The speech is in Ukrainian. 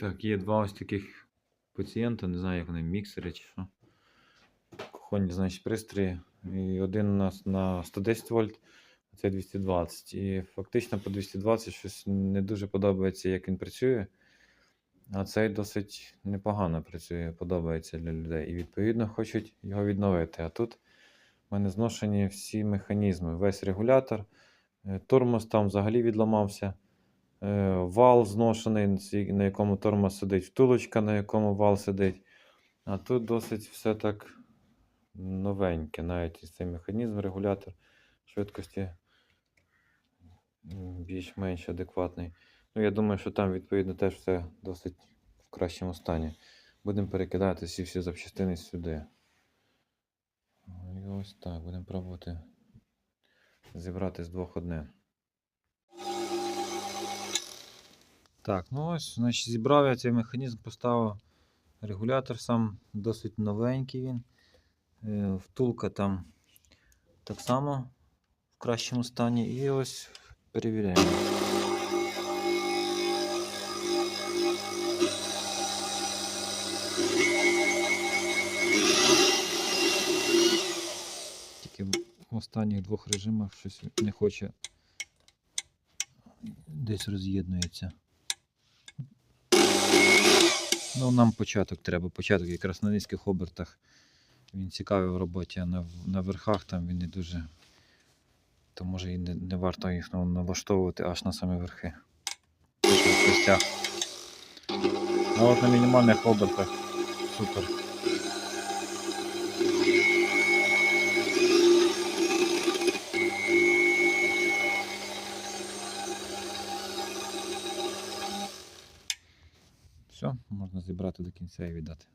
Так, є два ось таких пацієнта, не знаю, як вони, міксери чи що. Кухонні, значить, пристрої. І один у нас на 110 вольт, а цей 220. І фактично по 220 щось не дуже подобається, як він працює. А цей досить непогано працює, подобається для людей. І відповідно хочуть його відновити. А тут в мене зношені всі механізми, весь регулятор, е, тормоз там взагалі відламався. Е, Вал зношений, на якому тормоз сидить, втулочка, на якому вал сидить. А тут досить все так новеньке, навіть цей механізм, регулятор швидкості більш-менш адекватний. Ну, я думаю, що там, відповідно, теж все досить в кращому стані. Будемо перекидати всі всі запчастини сюди. І ось так, будемо пробувати зібрати з двох одне. Так, ну ось, значить, зібрав я цей механізм, поставив регулятор сам досить новенький він. Е, Втулка там так само в кращому стані. І ось перевіряємо. Тільки в останніх двох режимах щось не хоче десь роз'єднується. Ну, нам початок треба. Початок якраз на низьких обертах. Він цікавий в роботі, а на, на верхах там він не дуже. То може і не, не варто їх ну, налаштовувати аж на самі верхи. В. А от на мінімальних обертах супер. Все, можна зібрати до кінця і віддати.